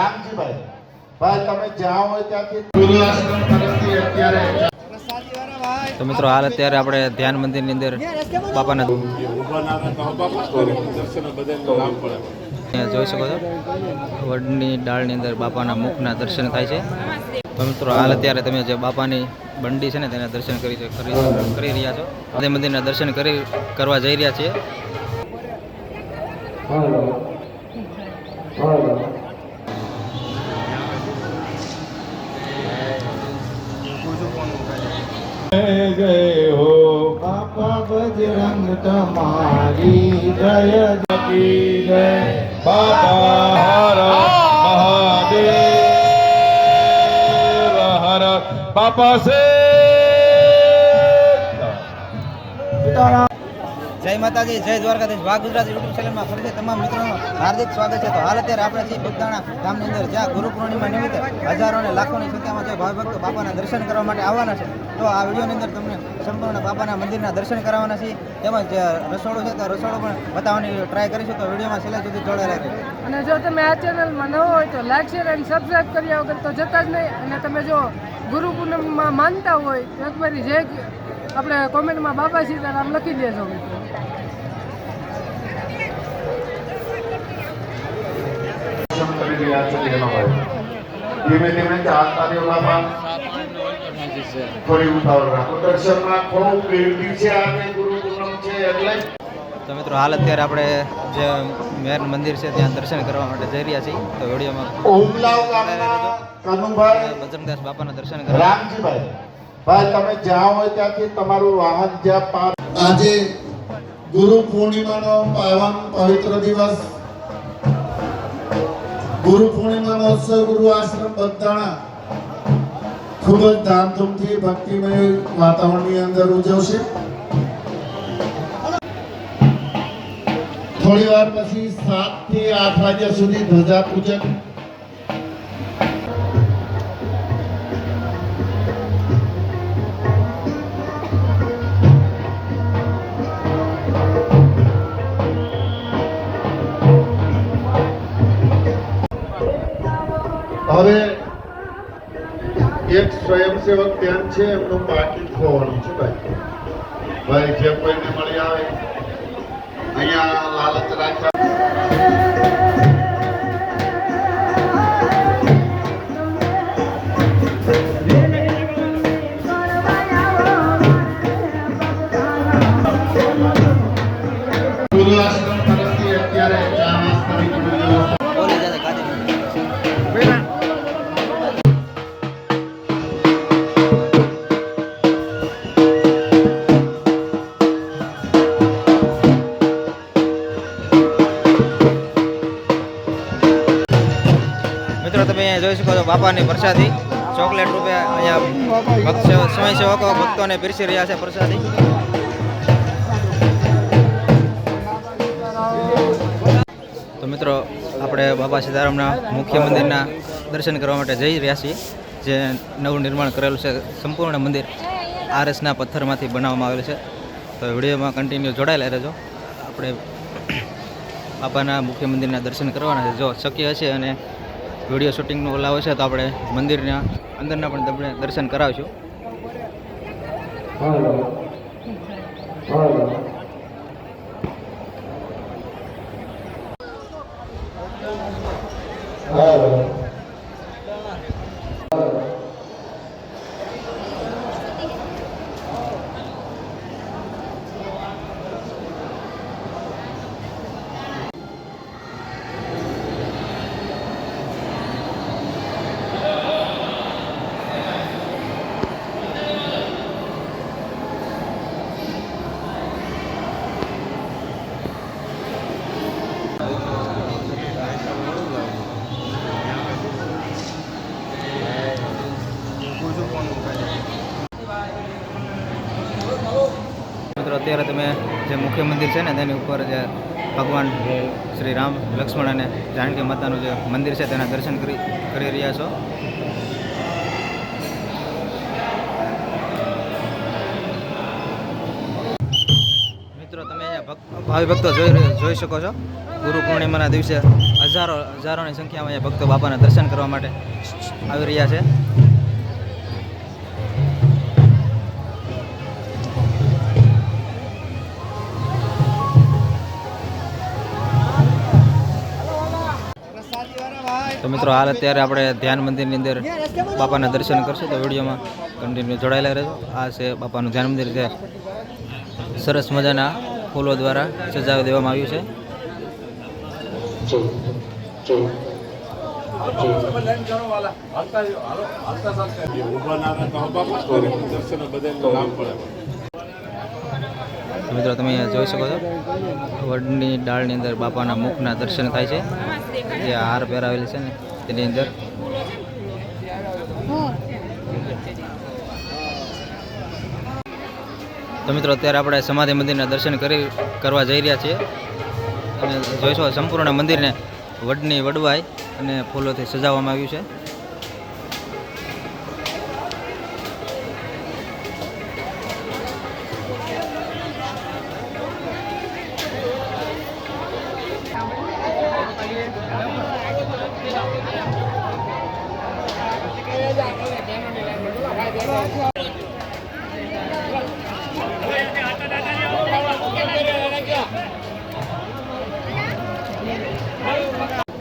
રામજીભાઈ ભાઈ તમે જ્યાં હોય ત્યાંથી ગુરુ આશ્રમ તરફથી અત્યારે તો મિત્રો હાલ અત્યારે આપણે ધ્યાન મંદિરની અંદર બાપાના જોઈ શકો છો વડની ડાળની અંદર બાપાના મુખના દર્શન થાય છે. તો મિત્રો હાલ અત્યારે તમે જે બાપાની બંડી છે ને તેના દર્શન કરી કરી કરી રહ્યા છો. તે મંદિરના દર્શન કરી કરવા જઈ રહ્યા છીએ. તમારી જય જતી જય. બાબા હર મહાદેવ હર. બાપા સે. જય માતાજી જય દ્વારકાધીશ. વાઘ ગુજરાત યુટ્યુબ ચેનલમાં ફરીથી તમામ મિત્રોનું હાર્દિક સ્વાગત છે. તો હાલ અત્યારે આપણે છીએ બગદાણા ગામની અંદર જ્યાં ગુરુ પૂર્ણિમા નિમિત્તે હજારો અને લાખોની સંખ્યામાં જે ભાવિ ભક્તો બાપાના દર્શન કરવા માટે આવવાના છે. તો આ વિડીયોની અંદર સંપૂર્ણ બાપાના મંદિરના દર્શન કરાવવાના છીએ. તેમજ જે રસોડું છે તો રસોડું પણ બતાવવાની ટ્રાય કરીશું. તો વિડીયોમાં છેલ્લા સુધી જોડાયેલા રહેજો. અને જો તમે આ ચેનલમાં નવો હોય તો લાઈક શેર અને સબસ્ક્રાઈબ કર્યા વગર તો જતા જ નહીં. અને તમે જો ગુરુ પૂનમમાં માનતા હોય તો એકવાર જે આપણે કોમેન્ટમાં બાબા સીતારામ લખી દેજો મિત્રો. કરી રહ્યા છો તેનો હોય. ધીમે ધીમે રહ્યો બાપા થોડી ઉતાવળ રાખો. દર્શનમાં ખૂબ ગીરદી છે આજે ગુરુ પૂનમ છે એટલે તો મિત્રો હાલ અત્યારે આપણે જે મેર મંદિર છે ત્યાં દર્શન કરવા માટે જઈ રહ્યા છીએ. તો વિડીયોમાં ઉમલાવ ગામના કનુભાઈ બજરંગદાસ બાપાના દર્શન કરવા. રામજીભાઈ. ભાઈ તમે જ્યાં હોય ત્યાંથી તમારું વાહન જ્યાં પાર આજે ગુરુ પૂર્ણિમાનો પાવન પવિત્ર દિવસ ગુરુ પૂર્ણિમા મહોત્સવ ગુરુ આશ્રમ બંધાણા ખૂબ જ ધામધૂમથી ભક્તિમય વાતાવરણની અંદર ઉજવશે. થોડી વાર પછી સાતથી આઠ વાગ્યા સુધી ધ્વજા પૂજન હવે એક સ્વયંસેવક ત્યાં છે, એમનું પાકીટ ખોવાનું છે ભાઈ. ભાઈ જે કોઈને મળી આવે. અહીંયા લાલચ રાખ્યા બાપાની પ્રસાદી. ચોકલેટ રૂપે અહીંયા ભક્ત સેવ- સ્વયંસેવકો ભક્તોને પીરસી રહ્યા છે પ્રસાદી. તો મિત્રો, આપણે બાબા સીતારામના મુખ્ય મંદિરના દર્શન કરવા માટે જઈ રહ્યા છીએ, જે નવું નિર્માણ કરેલું છે. સંપૂર્ણ મંદિર આરએસના પથ્થરમાંથી બનાવવામાં આવેલું છે. તો વિડીયોમાં કન્ટિન્યુ જોડાયેલા રહેજો. આપણે બાપાના મુખ્ય મંદિરના દર્શન કરવાના છે. જો શક્ય હશે અને વીડિયો શૂટિંગનું ઓલા હશે તો આપણે મંદિરના અંદરના પણ તમને દર્શન કરાવીશું મિત્રો અત્યારે તમે જે મુખ્ય મંદિર છે ને, તેની ઉપર જે ભગવાન શ્રી રામ, લક્ષ્મણ અને જાનકી માતાનું જે મંદિર છે, તેના દર્શન કરી કરી રહ્યા છો. મિત્રો, તમે અહીંયા ભાવિ ભક્તો જોઈ જોઈ શકો છો. ગુરુ પૂર્ણિમાના દિવસે હજારો, હજારોની સંખ્યામાં અહીંયા ભક્તો બાપાના દર્શન કરવા માટે આવી રહ્યા છે. તો મિત્રો હાલ અત્યારે આપણે ધ્યાન મંદિરની અંદર બાપાના દર્શન કરશું તો વિડીયોમાં કન્ટિન્યુ જોડાયેલા રહેજો. આ છે બાપાનું ધ્યાન મંદિર છે સરસ મજાના ફૂલો દ્વારા સજાવી દેવામાં આવ્યું છે. તો મિત્રો, તમે જોઈ શકો છો. વડની ડાળની અંદર બાપાના મુખના દર્શન થાય છે. જે હાર પહેરાવેલી છે ને, તેની અંદર. તો મિત્રો, અત્યારે આપણે સમાધિ મંદિરના દર્શન કરી, કરવા જઈ રહ્યા છીએ. અને જોઈશો સંપૂર્ણ મંદિરને વડની વડવાઈ અને ફૂલોથી સજાવવામાં આવ્યું છે.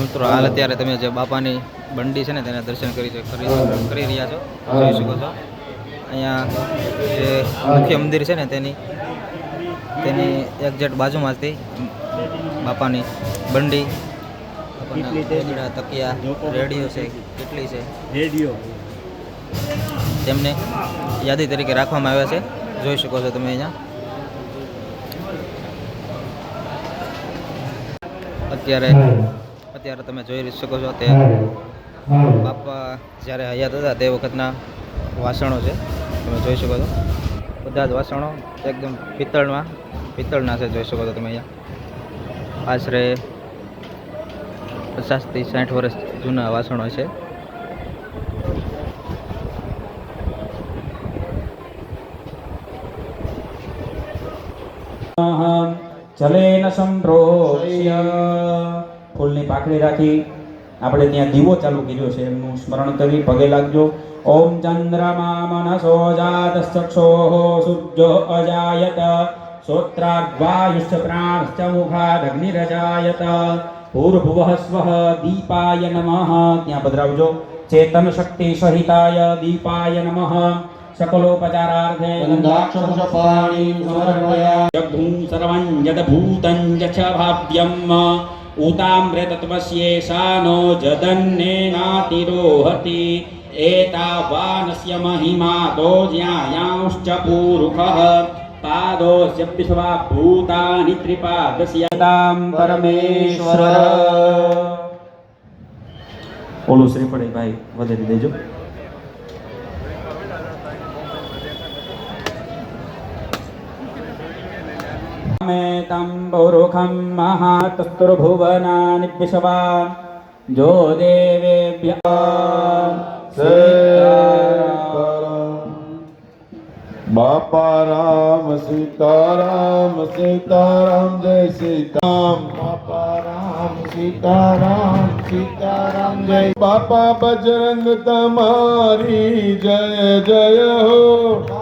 મિત્રો, હાલ અત્યારે તમે જે બાપાની બંડી છે ને, તેના દર્શન કરી કરી રહ્યા છો, જોઈ શકો છો. અહીંયા જે મુખ્ય મંદિર છે ને, તેની તેની એક્ઝેક્ટ બાજુમાંથી બાપાની બંડી તકિયા રેડિયો છે, કેટલી છે? રેડિયો તેમને યાદી તરીકે રાખવામાં આવ્યા છે. જોઈ શકો છો તમે અહીંયા. અત્યારે અત્યારે તમે જોઈ શકો છો તે બાપા જ્યારે હયાત હતા તે વખતના વાસણો છે. તમે જોઈ શકો છો. બધા જ વાસણો એકદમ પિત્તળમાં પિત્તળના છે. જોઈ શકો છો તમે અહીંયા. આશરે પચાસથી સાઠ વર્ષ જૂના વાસણો છે. જલેન સંપ્રોક્ષ્ય ફૂલની પાખડી રાખી આપણે ત્યાં દીવો ચાલુ કર્યો છે. એમનું સ્મરણ કરી પગે લાગજો. ઓમ ચંદ્રમા મનસો જાતશ્ચક્ષોઃ સૂર્યો અજાયત. શ્રોત્રાગ્વાયુશ્ચ પ્રાણશ્ચ મુખાદગ્નિરજાયત. ભૂર્ભુવઃ સ્વઃ દીપાય નમઃ. ત્યાં પધરાવજો. ચેતન શક્તિ સહિતાય દીપાય નમઃ. सकलोपचारार्थे गन्धाक्षपुषपाणि समर्पया जग्धूं सर्वं यदभूतं च भाव्यम् ऊतामृतत्वस्येषा नो जदन्नेनातिरोहति एतावानस्य महिमातो ज्यायांश्च पूरुकः पादोऽस्य विश्वा भूतानि त्रिपादस्यतां परमेश्वर ઓલું શ્રીફળીભાઈ વધારી દેજો मेतं पौरुखं महातस्तुर्भुवनानि विशवा जो देवेभ्य बापा राम सीताराम सीताराम जय सीताराम बापा राम सीताराम सीताराम जय बापा बजरंग तमारी जय जय हो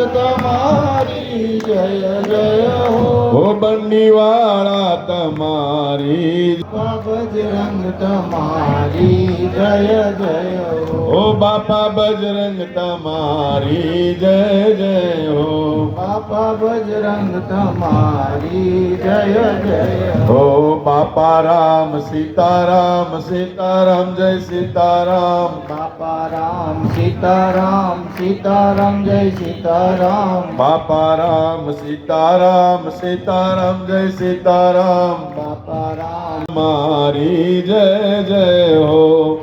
બજરંગ તમારી જય જય હો. હો બંડી વાળા તમારી બજરંગ તમારી જય જય હો. બાપા બજરંગ તમારી જય જય હો. બાપા બજરંગ તમારી જય જય હો. બાપા રામ સીતારામ સીતારામ જય સીતારામ. સીતારામ સીતારામ જય સીતારામ. બાપા રામ સીતારામ સીતારામ જય સીતારામ. બાપા રામ મારી જય જય હો.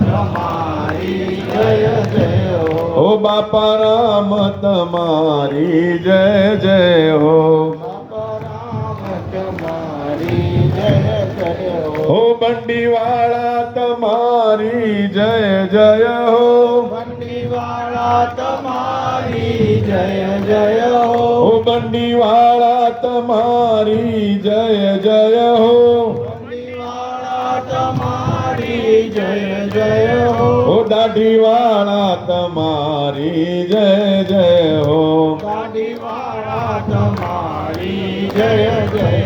તમારી જય જય હો બાપા રામ તમારી જય જય હો. બાપા રામ તમારી જય. હો બંડી વાળા તમારી જય જય હો. બંડી વાળા તમારી જય જય હો. બંડી વાળા તમારી જય જય હો. તમારી જય જય હો. ઓ દાઢી વાળા તમારી જય જય હો. દાઢી વાળા તમારી જય જય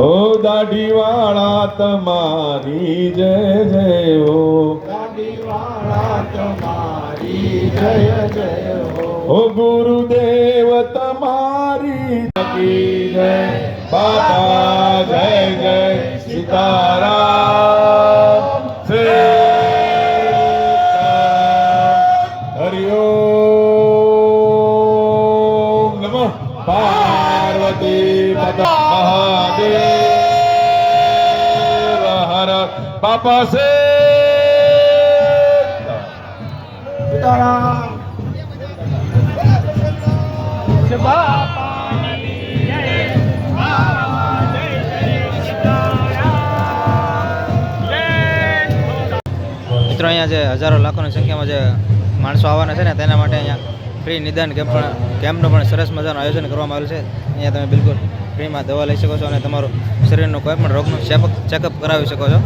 ઓ દાઢી વાળા તમારી જય જય હો. તમારી જય જય ગુરુદેવ, તમારી જય. બાબા જય જય સીતારામ. બાપા સે સીતારામ મિત્રો, અહીંયા જે હજારો લાખોની સંખ્યામાં જે માણસો આવવાના છે ને, તેના માટે અહીંયા ફ્રી નિદાન કેમ્પ પણ કેમ્પનું પણ સરસ મજાનું આયોજન કરવામાં આવેલું છે. અહીંયા તમે બિલકુલ ફ્રીમાં દવા લઈ શકો છો અને તમારું શરીરનો કોઈ પણ રોગનું ચેકઅપ ચેકઅપ કરાવી શકો છો.